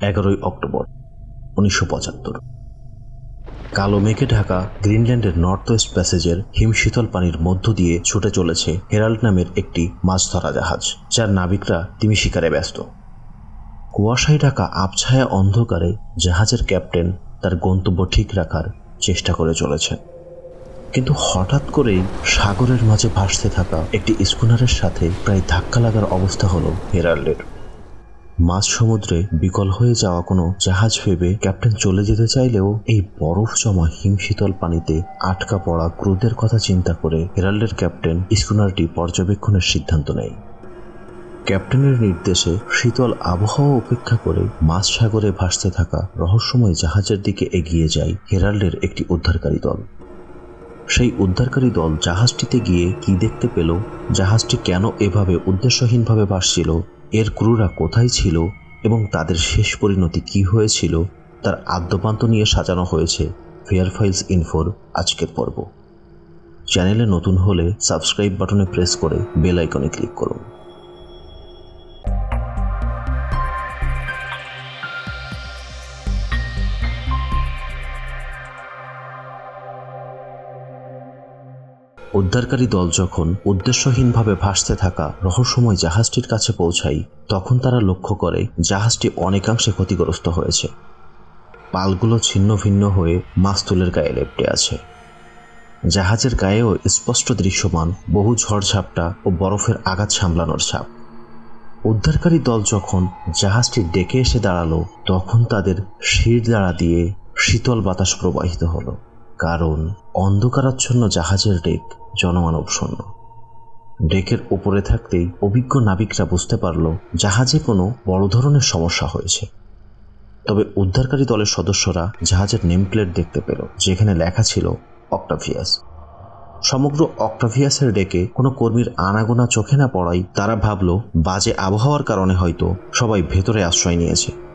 এগারোই অক্টোবর, উনিশশো পঁচাত্তর। কালো মেঘে ঢাকা গ্রিনল্যান্ডের নর্থ ওয়েস্ট প্যাসেজের হিমশীতল পানির মধ্য দিয়ে ছুটে চলেছে হেরাল্ড নামের একটি মাছ ধরা জাহাজ, যার নাবিকরা তিমি শিকারে ব্যস্ত। কুয়াশায় ঢাকা আবছায়া অন্ধকারে জাহাজের ক্যাপ্টেন তার গন্তব্য ঠিক রাখার চেষ্টা করে চলেছেন। কিন্তু হঠাৎ করেই সাগরের মাঝে ভাসতে থাকা একটি স্কুনারের সাথে প্রায় ধাক্কা লাগার অবস্থা হলো হেরাল্ডের। মাঝ সমুদ্রে বিকল হয়ে যাওয়া কোনো জাহাজ ভেবে ক্যাপ্টেন চলে যেতে চাইলেও এই বরফ জমা হিমশীতল পানিতে আটকা পড়া ক্রুদের কথা চিন্তা করে হেরাল্ডের ক্যাপ্টেন স্কুনারটি পর্যবেক্ষণের সিদ্ধান্ত নেয়। ক্যাপ্টেনের নির্দেশে শীতল আবহাওয়া উপেক্ষা করে মাঝ সাগরে ভাসতে থাকা রহস্যময় জাহাজের দিকে এগিয়ে যায় হেরাল্ডের একটি উদ্ধারকারী দল। সেই উদ্ধারকারী দল জাহাজটিতে গিয়ে কি দেখতে পেল? জাহাজটি কেন এভাবে উদ্দেশ্যহীনভাবে ভাসছিল? এর ক্রুরা কোথায় ছিল এবং তাদের শেষ পরিণতি কি হয়েছিল, তার আদ্যপান্ত নিয়ে সাজানো হয়েছে ফেয়ার ফাইলস ইনফোর আজকের পর্ব। চ্যানেলে নতুন হলে সাবস্ক্রাইব বাটনে প্রেস করে বেল আইকনে ক্লিক করুন। উদ্ধারকারী দল যখন উদ্দেশ্যহীনভাবে ভাসতে থাকা রহস্যময় জাহাজটির কাছে পৌঁছায়, তখন তারা লক্ষ্য করে জাহাজটি অনেকাংশে ক্ষতিগ্রস্ত হয়েছে। পালগুলো ছিন্ন ভিন্ন হয়ে মাস্তুলের গায়ে লেপটে আছে। জাহাজের গায়েও স্পষ্ট দৃশ্যমান বহু ঝড়ঝাপটা ও বরফের আঘাত সামলানোর ছাপ। উদ্ধারকারী দল যখন জাহাজটি ডেকে এসে দাঁড়াল, তখন তাদের শির দ্বারা দিয়ে শীতল বাতাস প্রবাহিত হলো। কারণ অন্ধকারাচ্ছন্ন জাহাজের ডেক জনমানব শূন্য। ডেকের উপরে থাকতেই অভিজ্ঞ নাবিকরা বুঝতে পারল, জাহাজে কোনো বড় ধরনের সমস্যা হয়েছে। তবে উদ্ধারকারী দলের সদস্যরা জাহাজের নেম প্লেট দেখতে পেল, যেখানে লেখা ছিল অক্টাভিয়াস। সমগ্র অক্টাভিয়াসের ডেকে কোনো কর্মীর আনাগোনা চোখে না পড়াই তারা ভাবল, বাজে আবহাওয়ার কারণে হয়তো সবাই ভেতরে আশ্রয় নিয়েছে।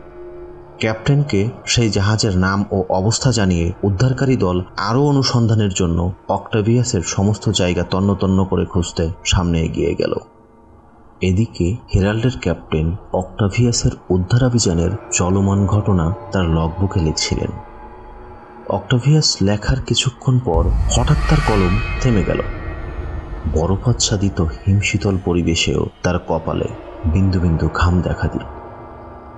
ক্যাপ্টেনকে সেই জাহাজের নাম ও অবস্থা জানিয়ে উদ্ধারকারী দল আরও অনুসন্ধানের জন্য অক্টাভিয়াসের সমস্ত জায়গা তন্ন তন্ন করে খুঁজতে সামনে এগিয়ে গেল। এদিকে হেরাল্ডের ক্যাপ্টেন অক্টাভিয়াসের উদ্ধারাভিযানের চলমান ঘটনা তার লগবুকে লিখছিলেন। অক্টাভিয়াস লেখার কিছুক্ষণ পর হঠাৎ তার কলম থেমে গেল। বরফাচ্ছাদিত হিমশীতল পরিবেশেও তার কপালে বিন্দু বিন্দু ঘাম দেখা দিল।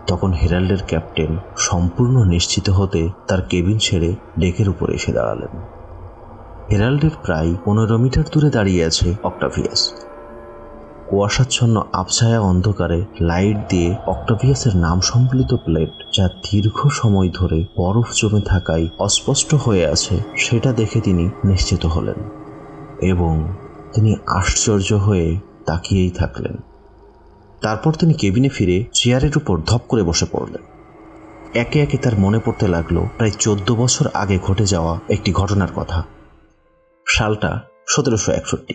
তখন হেরাল্ডের ক্যাপ্টেন সম্পূর্ণ নিশ্চিত হতে তার কেবিন ছেড়ে ডেকের উপরে এসে দাঁড়ালেন। হেরাল্ডের প্রায় পনেরো মিটার দূরে দাঁড়িয়ে আছে অক্টাভিয়াস। কুয়াশাচ্ছন্ন আবছায়া অন্ধকারে লাইট দিয়ে অক্টাভিয়াসের নাম সম্বলিত প্লেট যা দীর্ঘ সময় ধরে বরফ জমে থাকায় অস্পষ্ট হয়ে আছে, সেটা দেখে তিনি নিশ্চিত হলেন এবং তিনি আশ্চর্য হয়ে তাকিয়েই থাকলেন। তারপর তিনি কেবিনে ফিরে চেয়ারের উপর ধপ করে বসে পড়লেন। একে একে তার মনে পড়তে লাগল, প্রায় চোদ্দ বছর আগে ঘটে যাওয়া একটি ঘটনার কথা। সালটা সতেরোশো একষট্টি।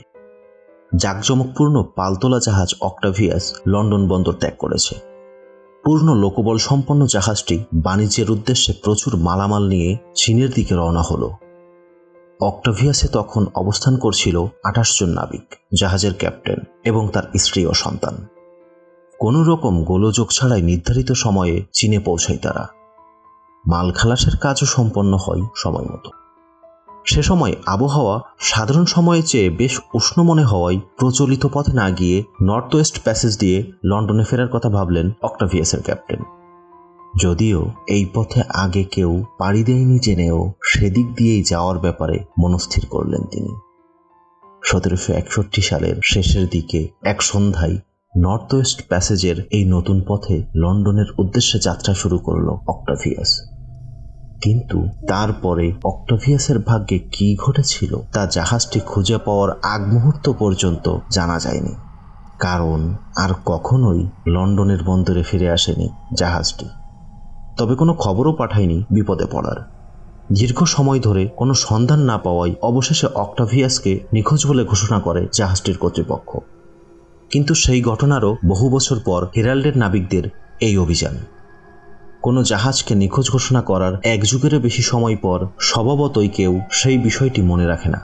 জাঁকজমকপূর্ণ পালতোলা জাহাজ অক্টাভিয়াস লন্ডন বন্দর ত্যাগ করেছে। পূর্ণ লোকবল সম্পন্ন জাহাজটি বাণিজ্যের উদ্দেশ্যে প্রচুর মালামাল নিয়ে চীনের দিকে রওনা হলো। অক্টাভিয়াসে তখন অবস্থান করছিল আঠাশ জন নাবিক, জাহাজের ক্যাপ্টেন এবং তার স্ত্রী ও সন্তান। কোনো রকম গোলযোগ ছাড়াই নির্ধারিত সময়ে চীনে পৌঁছায় তারা। মাল খালাসের কাজও সম্পন্ন হয় সময় মতো। সে সময় আবহাওয়া সাধারণ সময়ের চেয়ে বেশ উষ্ণ মনে হওয়ায় প্রচলিত পথে না গিয়ে নর্থ ওয়েস্ট প্যাসেজ দিয়ে লন্ডনে ফেরার কথা ভাবলেন অক্টাভিয়াসের ক্যাপ্টেন। যদিও এই পথে আগে কেউ পাড়ি দেয়নি জেনেও সেদিক দিয়েই যাওয়ার ব্যাপারে মনস্থির করলেন তিনি। সতেরোশো একষট্টি সালের শেষের দিকে এক সন্ধ্যায় নর্থ ওয়েস্ট প্যাসেজের এই নতুন পথে লন্ডনের উদ্দেশ্যে যাত্রা শুরু করল অক্টাভিয়াস কিন্তু তারপরে অক্টোভিয়াসের ভাগ্যে কি ঘটেছিল তা জাহাজটি খুঁজে পাওয়ার আগ মুহূর্ত পর্যন্ত জানা যায়নি। কারণ আর কখনোই লন্ডনের বন্দরে ফিরে আসেনি জাহাজটি। তবে কোনো খবরও পাঠায়নি বিপদে পড়ার। দীর্ঘ সময় ধরে কোনো সন্ধান না পাওয়ায় অবশেষে অক্টাভিয়াসকে নিখোঁজ বলে ঘোষণা করে জাহাজটির কর্তৃপক্ষ। কিন্তু সেই ঘটনারও বহু বছর পর হেরাল্ডের নাবিকদের এই অভিযান। কোনো জাহাজকে নিখোঁজ ঘোষণা করার এক যুগেরও বেশি সময় পর স্বভাবতই কেউ সেই বিষয়টি মনে রাখে না।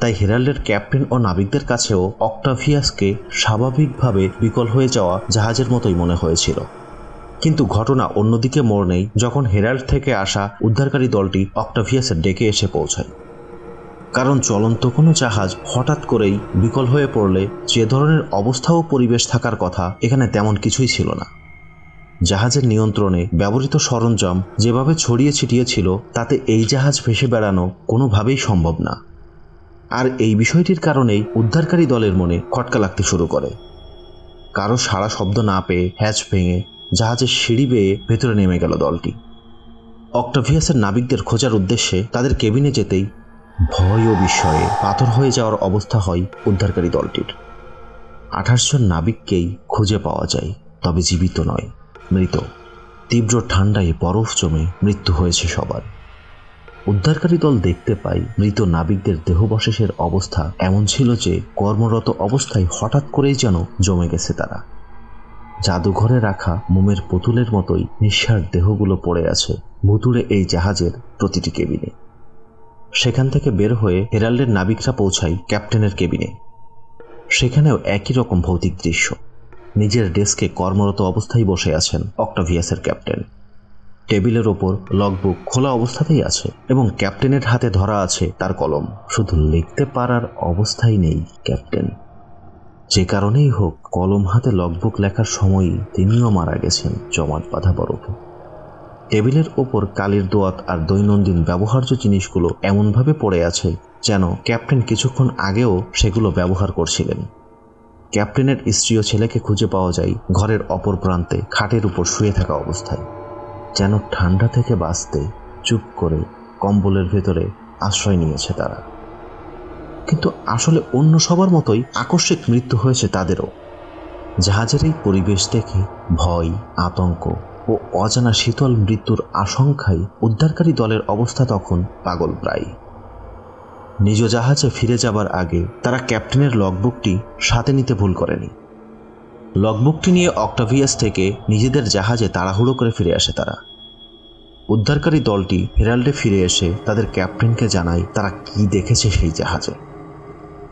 তাই হেরাল্ডের ক্যাপ্টেন ও নাবিকদের কাছেও অক্টাভিয়াসকে স্বাভাবিকভাবে বিকল হয়ে যাওয়া জাহাজের মতোই মনে হয়েছিল। কিন্তু ঘটনা অন্যদিকে মোড় নেই যখন হেরাল্ড থেকে আসা উদ্ধারকারী দলটি অক্টাভিয়াসের ডেকে এসে পৌঁছায়। কারণ চলন্ত কোনো জাহাজ হঠাৎ করেই বিকল হয়ে পড়লে যে ধরনের অবস্থা ও পরিবেশ থাকার কথা এখানে তেমন কিছুই ছিল না। জাহাজের নিয়ন্ত্রণে ব্যবহৃত সরঞ্জাম যেভাবে ছড়িয়ে ছিটিয়ে ছিল, তাতে এই জাহাজ ভেসে বেড়ানো কোনোভাবেই সম্ভব না। আর এই বিষয়টির কারণেই উদ্ধারকারী দলের মনে খটকা লাগতে শুরু করে। কারও সারা শব্দ না পেয়ে হ্যাচ ভেঙে জাহাজের সিঁড়ি বেয়ে ভেতরে নেমে গেল দলটি। অক্টাভিয়াসের নাবিকদের খোঁজার উদ্দেশ্যে তাদের কেবিনে যেতেই ভয় ও বিস্ময়ে পাথর হয়ে যাওয়ার অবস্থা হয় উদ্ধারকারী দলটির। আঠাশ জন নাবিককেই খুঁজে পাওয়া যায়, তবে জীবিত নয়, মৃত। তীব্র ঠান্ডায় বরফ জমে মৃত্যু হয়েছে সবার। উদ্ধারকারী দল দেখতে পায়, মৃত নাবিকদের দেহবশেষের অবস্থা এমন ছিল যে কর্মরত অবস্থায় হঠাৎ করেই যেন জমে গেছে তারা। জাদুঘরে রাখা মোমের পুতুলের মতোই নিঃশ্বাস দেহগুলো পড়ে আছে ভুতুড়ে এই জাহাজের প্রতিটি কেবিনে। সেখান থেকে বের হয়ে হেরাল্ডের নাবিকরা পৌঁছায় ক্যাপ্টেনের কেবিনে। সেখানেও একই রকম ভৌতিক দৃশ্য। নিজের ডেস্কে কর্মরত অবস্থায় বসে আছেন অক্টাভিয়াসের ক্যাপ্টেন। টেবিলের ওপর লগবুক খোলা অবস্থাতেই আছে এবং ক্যাপ্টেনের হাতে ধরা আছে তার কলম। শুধু লিখতে পারার অবস্থায় নেই ক্যাপ্টেন। যে কারণেই হোক কলম হাতে লগবুক লেখার সময়ই তিনিও মারা গেছেন জমাট বাঁধা বরফে। টেবিলের ওপর কালির দোয়াত আর দৈনন্দিন ব্যবহার্য জিনিসগুলো এমনভাবে পড়ে আছে যেন ক্যাপ্টেন কিছুক্ষণ আগেও সেগুলো ব্যবহার করছিলেন। ক্যাপ্টেনের স্ত্রী ও ছেলেকে খুঁজে পাওয়া যায় ঘরের অপর প্রান্তে খাটের উপর শুয়ে থাকা অবস্থায়। যেন ঠান্ডা থেকে বাঁচতে চুপ করে কম্বলের ভেতরে আশ্রয় নিয়েছে তারা। কিন্তু আসলে অন্য সবার মতোই আকস্মিক মৃত্যু হয়েছে তাদেরও। জাহাজের এই পরিবেশ দেখে ভয়, আতঙ্ক ও অজানা শীতল মৃত্যুর আশঙ্কায় উদ্ধারকারী দলের অবস্থা তখন পাগল প্রায় নিজ জাহাজে ফিরে যাবার আগে তারা ক্যাপ্টেনের লগবুকটি সাথে নিতে ভুল করেনি। লগবুকটি নিয়ে অক্টাভিয়াস থেকে নিজেদের জাহাজে তাড়াহুড়ো করে ফিরে আসে তারা। উদ্ধারকারী দলটি হেরাল্ডে ফিরে এসে তাদের ক্যাপ্টেনকে জানায় তারা কি দেখেছে সেই জাহাজে।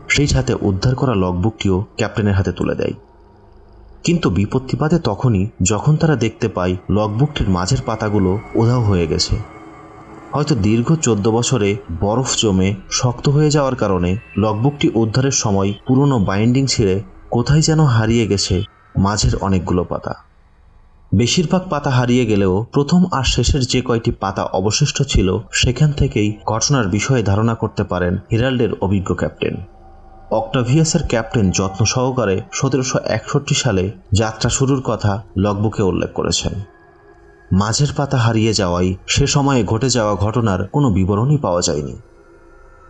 সেই সাথে উদ্ধার করা লগবুকটিও ক্যাপ্টেনের হাতে তুলে দেয়। কিন্তু বিপত্তিপাতে তখনই, যখন তারা দেখতে পায় লগবুকটির মাঝের পাতাগুলো উধাও হয়ে গেছে। হয়তো দীর্ঘ চোদ্দ বছরে বরফ জমে শক্ত হয়ে যাওয়ার কারণে লগবুকটি উদ্ধারের সময় পুরনো বাইন্ডিং ছিঁড়ে কোথায় যেন হারিয়ে গেছে মাঝের অনেকগুলো পাতা। বেশিরভাগ পাতা হারিয়ে গেলেও প্রথম আর শেষের যে কয়টি পাতা অবশিষ্ট ছিল, সেখান থেকেই ঘটনার বিষয়ে ধারণা করতে পারেন হিরাল্ডের অভিজ্ঞ ক্যাপ্টেন। অক্টাভিয়াসের ক্যাপ্টেন যত্ন সহকারে সতেরোশো একষট্টি সালে যাত্রা শুরুর কথা লগবুকে উল্লেখ করেছেন। মাঝের পাতা হারিয়ে যাওয়ায় সে সময়ে ঘটে যাওয়া ঘটনার কোনো বিবরণই পাওয়া যায়নি।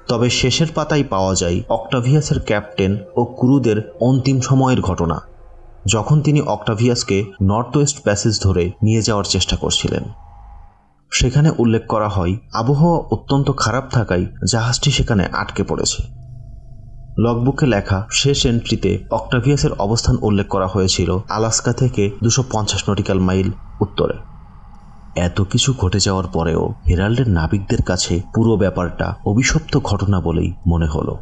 তবে শেষের পাতায় পাওয়া যায় অক্টাভিয়াসের ক্যাপ্টেন ও ক্রুদের অন্তিম সময়ের ঘটনা, যখন তিনি অক্টাভিয়াসকে নর্থ ওয়েস্ট প্যাসেজ ধরে নিয়ে যাওয়ার চেষ্টা করছিলেন। সেখানে উল্লেখ করা হয়, আবহাওয়া অত্যন্ত খারাপ থাকায় জাহাজটি সেখানে আটকে পড়েছে। লগবুকে লেখা শেষ এন্ট্রিতে অক্টাভিয়াসের অবস্থান উল্লেখ করা হয়েছিল আলাস্কা থেকে দুশো পঞ্চাশ নটিক্যাল মাইল উত্তরে। এত কিছু ঘটে যাওয়ার পরেও হেরাল্ডের নাবিকদের কাছে পুরো ব্যাপারটা অভিশপ্ত ঘটনা বলেই মনে হলো।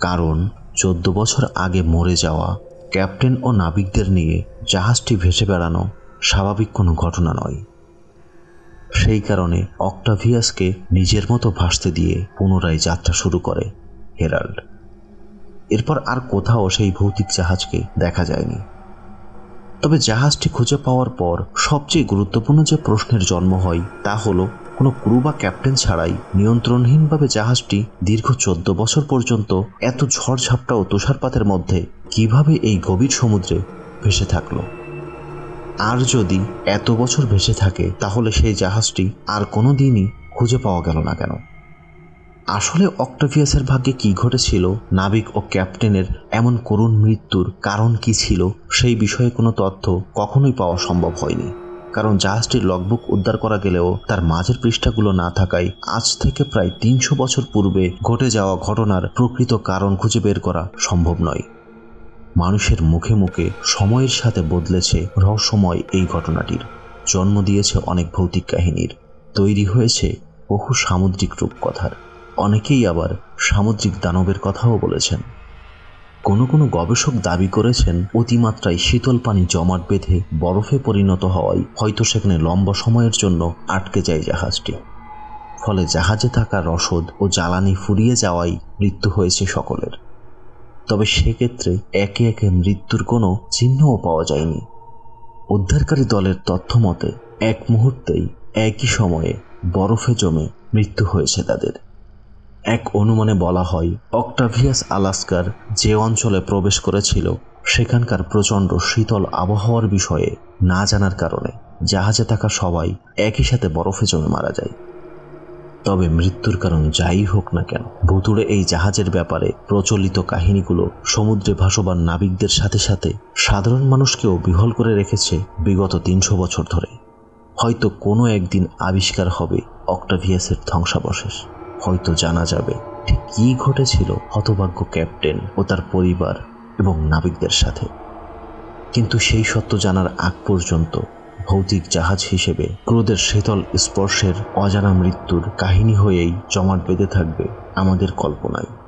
কারণ চোদ্দ বছর আগে মরে যাওয়া ক্যাপ্টেন ও নাবিকদের নিয়ে জাহাজটি ভেসে বেড়ানো স্বাভাবিক কোনো ঘটনা নয়। সেই কারণে অক্টাভিয়াসকে নিজের মতো ভাসতে দিয়ে পুনরায় যাত্রা শুরু করে হেরাল্ড। এরপর আর কোথাও সেই ভৌতিক জাহাজকে দেখা যায়নি। তবে জাহাজটি খুঁজে পাওয়ার পর সবচেয়ে গুরুত্বপূর্ণ যে প্রশ্নের জন্ম হয় তা হলো, কোনো ক্রু বা ক্যাপ্টেন ছাড়াই নিয়ন্ত্রণহীনভাবে জাহাজটি দীর্ঘ চোদ্দ বছর পর্যন্ত এত ঝড়ঝাপটা ও তুষারপাতের মধ্যে কীভাবে এই গভীর সমুদ্রে ভেসে থাকল? আর যদি এত বছর ভেসে থাকে, তাহলে সেই জাহাজটি আর কোনো দিনই খুঁজে পাওয়া গেল না কেন? আসলে অক্টোভিয়াসের ভাগ্যে কি ঘটেছিল? নাবিক ও ক্যাপ্টেনের এমন করুণ মৃত্যুর কারণ কি ছিল? সেই বিষয়ে কোনো তথ্য কখনোই পাওয়া সম্ভব হয়নি। কারণ জাহাজটির লগবুক উদ্ধার করা গেলেও তার মাঝের পৃষ্ঠাগুলো না থাকায় আজ থেকে প্রায় তিনশো বছর পূর্বে ঘটে যাওয়া ঘটনার প্রকৃত কারণ খুঁজে বের করা সম্ভব নয়। মানুষের মুখে মুখে সময়ের সাথে বদলেছে রহস্যময় এই ঘটনাটির। জন্ম দিয়েছে অনেক ভৌতিক কাহিনীর। তৈরি হয়েছে বহু সামুদ্রিক রূপকথার। অনেকেই আবার সামুদ্রিক দানবের কথাও বলেছেন। কোনো কোনো গবেষক দাবি করেছেন, অতিমাত্রায় শীতল পানি জমাট বেঁধে বরফে পরিণত হওয়ায় হয়তো সেখানে লম্বা সময়ের জন্য আটকে যায় জাহাজটি। ফলে জাহাজে থাকা রসদ ও জ্বালানি ফুরিয়ে যাওয়ায় মৃত্যু হয়েছে সকলের। তবে সেক্ষেত্রে একে একে মৃত্যুর কোনো চিহ্নও পাওয়া যায়নি। উদ্ধারকারী দলের তথ্য মতে, এক মুহূর্তেই একই সময়ে বরফে জমে মৃত্যু হয়েছে তাদের। এক অনুমানে বলা হয়, অক্টাভিয়াস আলাস্কার যে অঞ্চলে প্রবেশ করেছিল, সেখানকার প্রচণ্ড শীতল আবহাওয়ার বিষয়ে না জানার কারণে জাহাজে থাকা সবাই একই সাথে বরফে জমে মারা যায়। তবে মৃত্যুর কারণ যাই হোক না কেন, ভুতুড়ে এই জাহাজের ব্যাপারে প্রচলিত কাহিনীগুলো সমুদ্রে ভাসমান নাবিকদের সাথে সাথে সাধারণ মানুষকেও বিহল করে রেখেছে বিগত তিনশো বছর ধরে। হয়তো কোনো একদিন আবিষ্কার হবে অক্টাভিয়াসের ধ্বংসাবশেষ। হয়তো জানা যাবে ঠিক কী ঘটেছিল হতভাগ্য ক্যাপ্টেন ও তার পরিবার এবং নাবিকদের সাথে। কিন্তু সেই সত্য জানার আগ পর্যন্ত ভৌতিক জাহাজ হিসেবে ক্রোধের শীতল স্পর্শের অজানা মৃত্যুর কাহিনী হয়েই জমাট বেঁধে থাকবে আমাদের কল্পনায়।